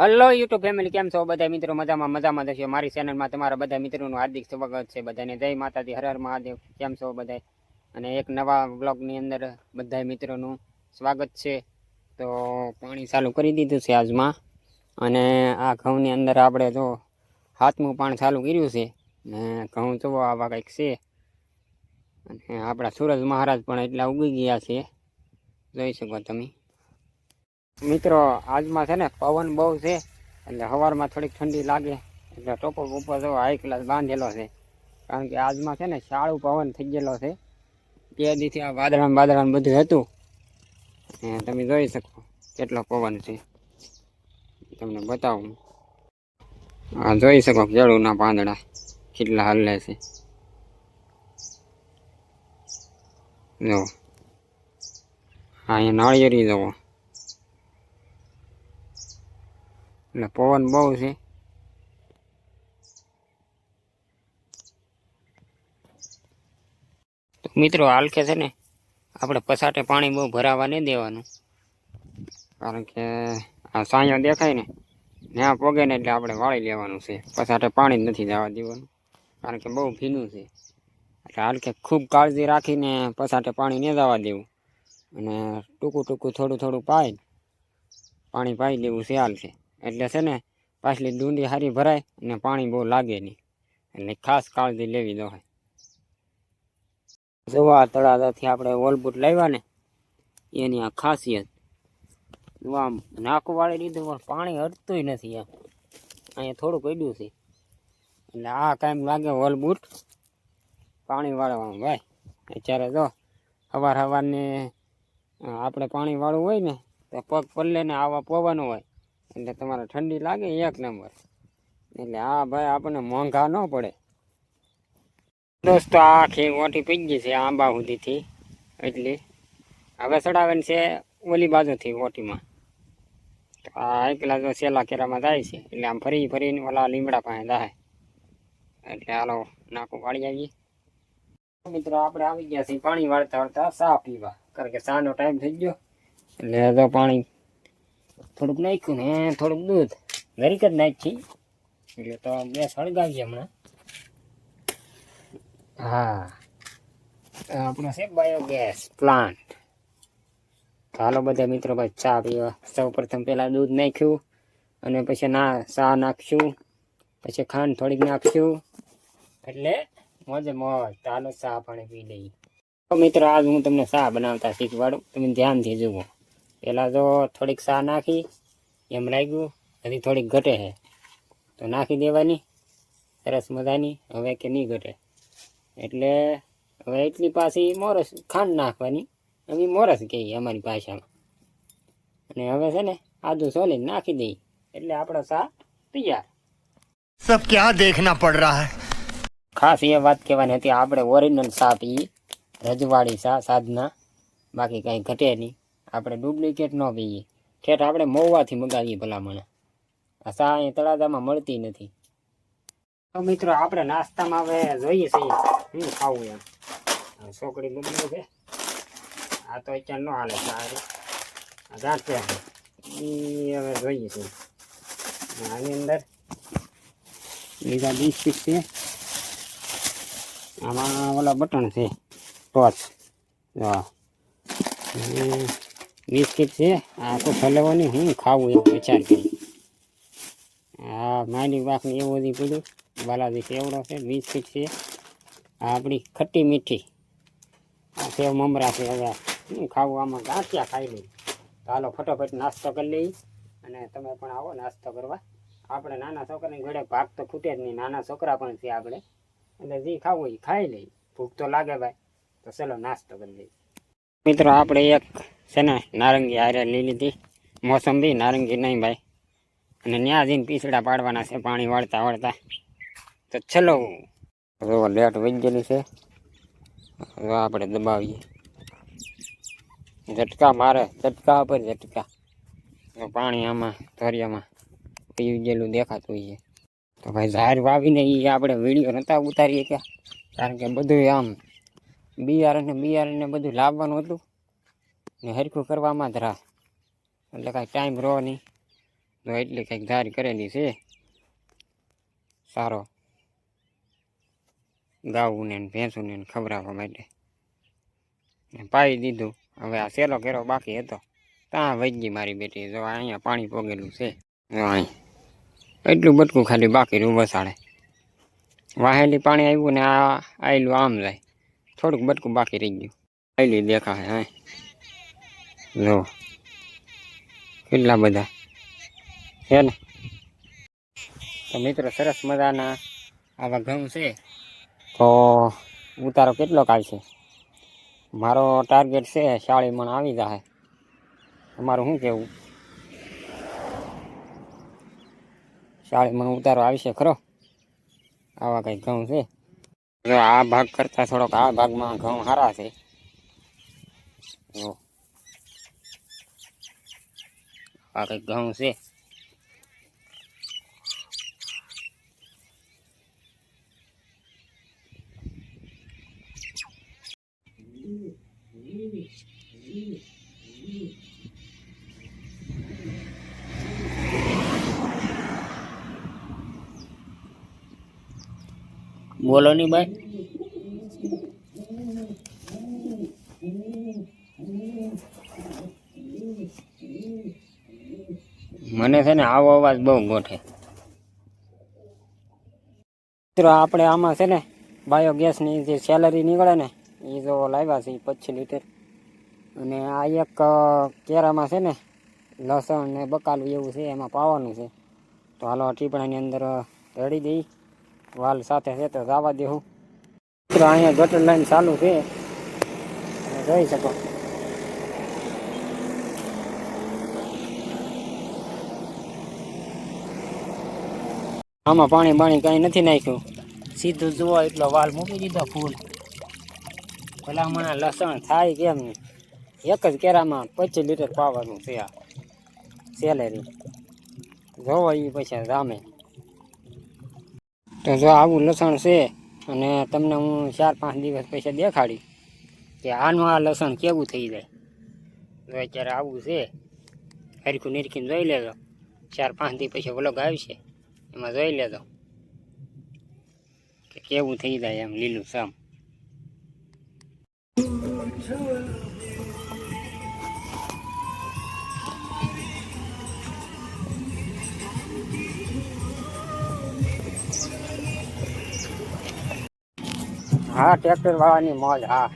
Hello YouTube family કેમ છો બધા મિત્રો? મજામાં મજામાં થશે મારી ચેનલમાં તમારા બધા મિત્રોનું હાર્દિક સ્વાગત છે બધાને. જય માતાજી, હર હર મહાદેવ. કેમ છો બધા? અને એક નવા બ્લોગની અંદર બધા મિત્રોનું સ્વાગત છે. તો પાણી ચાલુ કરી દીધું છે આજમાં. અને આ ઘઉંની અંદર આપણે જો હાથમું પાણી ચાલુ કર્યું છે. ને ઘઉં જોવો આવા કંઈક છે. અને આપણા સુરજ મહારાજ પણ એટલા ઉગી ગયા છે. જોઈ શકો તમે. મિત્રો, આજમાં છે ને પવન બહુ છે એટલે સવારમાં થોડીક ઠંડી લાગે. એટલે ટોપો બોપો જો હાઈ ક્લાસ બાંધેલો છે. કારણ કે આજમાં છે ને શાળું પવન થઈ ગયેલો છે. તે દીથી આ વાદળામાં બાદળામાં બધું હતું. તમે જોઈ શકો કેટલો પવન છે. તમને બતાવું. હા, જોઈ શકો કેળુંના પાંદડા કેટલા હલ્લે છે. જો. હા, અહીંયા નાળિયેરી જવો. એટલે પવન બહુ છે. મિત્રો મિત્રો હાલકે છે ને, આપણે પસાટે પાણી બહુ ભરાવા નહીં દેવાનું. કારણ કે આ સાંયો દેખાય ને ત્યાં પોગે ને એટલે આપણે વાળી લેવાનું છે. પસાટે પાણી નથી જવા દેવાનું. કારણ કે બહુ ભીનું છે. એટલે હાલકે ખૂબ કાળજી રાખીને પસાટે પાણી નહીં જવા દેવું. અને ટૂંકું ટૂંકું થોડું થોડું પાઈ પાણી પાઈ દેવું છે હાલ છે. એટલે છે ને, પાછલી ડુંડી સારી ભરાય અને પાણી બહુ લાગે નહીં. એટલે ખાસ કાળજી લેવી દો જોવા તળાજાથી આપણે ઓલબૂટ લાવ્યા ને, એની આ ખાસિયત. આમ નાકું વાળી દીધું પણ પાણી હટતું નથી એમ. અહીંયા થોડુંક પડ્યું છે. એટલે આ કાંઈ લાગે ઓલબૂટ પાણી વાળવાનું ભાઈ. અત્યારે જો સવાર સવારને આપણે પાણી વાળવું હોય ને, તો પગ પલ્લે ને આવા પવન હોય. એટલે તમારે ઠંડી લાગે એક નંબર. એટલે આ ભાઈ આપણને મોંઘા ન પડે. દોસ્તો આખી ઓટી પી ગઈ છે આંબા સુધીથી એટલી હવે ચડાવે છે ઓલી બાજુથી ઓટીમાં. આ એકલા જો સેલા કેરામાં જાય છે, એટલે આમ ફરી ફરીને ઓલા લીમડા પાસે જાય. એટલે હાલો નાકું વાળી આવીએ. મિત્રો, આપણે આવી ગયા છીએ પાણી વાળતા વાળતા ચા પીવા. કારણ કે ચાનો ટાઈમ થઈ ગયો. એટલે તો પાણી થોડુંક નાખ્યું ને, થોડુંક દૂધ. ઘરીક જ નાખી. એટલે તો ગેસ સળગાવીએ હમણાં. હા. આપણો છે બાયોગેસ પ્લાન્ટ ચાલો બધા મિત્રો, ભાઈ ચા પીવા. સૌ પ્રથમ પહેલાં દૂધ નાખ્યું અને પછી ના ચા નાખશું. પછી ખાંડ થોડીક નાખશું. એટલે મોજે મોજ. ચાલો ચા પાણી પી લઈએ. મિત્રો, આજ હું તમને ચા બનાવતા શીખવાડું. તમે ધ્યાનથી જુઓ. પહેલાં તો થોડીક સા નાખી એમ લાગ્યું હજી થોડીક ઘટે છે તો નાખી દેવાની સરસ મજાની હવે કે નહીં ઘટે. એટલે હવે એટલી પાછી મોરસ ખાંડ નાખવાની. અમે મોરસ કહીએ અમારી ભાષામાં. અને હવે છે ને આદુ સોલી નાખી દઈ. એટલે આપણો સા તૈયાર. સબ ક્યાં દેખના પડ રહા હૈ? ખાસ એ વાત કહેવાની હતી આપણે ઓરિજિનલ સા પીએ રજવાડી સા સાધના. બાકી કંઈ ઘટે નહીં. આપણે ડુપ્લિકેટ ન પીએ ઠેઠ આપણે મહુવાથી મગાવીએ ભલામણ. આ સા અહીં તળાજામાં મળતી નથી. તો મિત્રો, આપણે નાસ્તામાં હવે જોઈએ છીએ. હું ખાવું એમ. છોકરી બગડ્યું છે. આ તો અત્યારે ન હાલે, સારી. ગાંઠિયા એ હવે જોઈએ છીએ આની અંદર બીજા બિસ્કિટ છે. આમાં ઓલા બટન છે. ટોચ. હા બિસ્કિટ છે. આ તો ફેલાવવાની હું ખાવું એમ વિચાર કરી હા માની વાકની એવું બધી પડ્યું બાલાજી કેવડો છે? બિસ્કિટ છે. આપણી ખટ્ટી મીઠી. આ સેવ મમરા છે હવે. હું ખાવું આમાં ગાંઠિયા ખાઈ લઈ ચાલો ફટોફટ નાસ્તો કરી લઈ અને તમે પણ આવો નાસ્તો કરવા. આપણે નાના છોકરાની ઘડે ભાગ તો ખૂટે જ નહીં. નાના છોકરા પણ છે આપણે. એટલે જે ખાવું એ ખાઈ લઈ ભૂખ તો લાગે ભાઈ. તો ચલો નાસ્તો કરી લઈએ. મિત્રો, આપણે એક છે ને, નારંગી હારે લઈ લીધી. મોસંબી નારંગી નહીં ભાઈ. અને ત્યાં જઈને પીસડા પાડવાના છે, પાણી વાળતા વાળતા. તો ચલો જો લેટ વહી ગયેલી છે. હવે આપણે દબાવીએ. ઝટકા મારે, ઝટકા પર ઝટકા. પાણી આમાં, ધરિયામાં પી ગયેલું દેખાતું હોય તો ભાઈ, ઝાડ વાવીને એ આપણે વીડિયો નહોતા ઉતારીએ કે કારણ કે બધું આમ બિયારણ ને બિયારણ ને બધું લાવવાનું હતું. ને હરખું કરવામાં જ રાહ. એટલે કાંઈ ટાઈમ રહો નહીં. તો એટલી કંઈક ધારી કરેલી છે. સારો. ગાવું ને ભેંસું ને ખવડાવવા માટે. પાઈ દીધું. હવે આ સેલો કેરો બાકી હતો. ત્યાં વૈજી મારી બેટી જો અહીંયા પાણી પોગેલું છે. અહીં. એટલું બટકું ખાલી બાકી રહ્યું વસાડે. વાહેલી પાણી આવ્યું ને આ આવેલું આમ જાય. થોડુંક બટકું બાકી રહી ગયું આયલી દેખાય હા જો કેટલા બધા છે ને તો મિત્રો સરસ મજાના આવા ઘઉં છે તો ઉતારો કેટલો આવશે મારો ટાર્ગેટ છે શાળી મણ આવી જાય તમારું શું કેવું શાળી મણ ઉતારો આવશે ખરો આવા કંઈક ઘઉં છે જો આ ભાગ કરતાં થોડોક આ ભાગમાં ઘઉં સારા છે. જો. આ કંઈક ઘઉં છે. બોલો નહીં ભાઈ. મને છે ને આવો અવાજ બહુ ગોઠે. મિત્રો, આપણે આમાં છે ને બાયોગેસની જે સેલરી નીકળે ને એ જો લાવ્યા છે પચીસ લીટર. અને આ એક કેરામાં છે ને, લસણ ને બકાલું એવું છે, એમાં પાવાનું છે. તો હાલો ટીપણાની અંદર રેડી દઈ. વાલ સાથે છે તો જવા દેવું મિત્રો અહીંયા ગટર લાઈન ચાલુ છે. તમે જોઈ શકો. આમાં પાણી બાણી કાંઈ નથી નાખ્યું. સીધું જુઓ એટલો વાલ મૂકી દીધો ફૂલ. ભલામણા લસણ થાય કેમ નહીં. એક જ કેરામાં પચીસ લીટર પાવાનું છે આ. સેલેરી. જોવો એ પછી રામે. તો જો આવું લસણ છે અને તમને હું ચાર પાંચ દિવસ પછી દેખાડી કે આનું આ લસણ કેવું થઈ જાય. જો અત્યારે આવું છે. હરખું નિરખીને જોઈ લેજો. ચાર પાંચ દિવસ પછી વ્લોગ આવશે. એમાં જોઈ લેજો કે કેવું થઈ જાય એમ લીલું સમ. હા ટ્રેક્ટર વાળાની મોજ હા.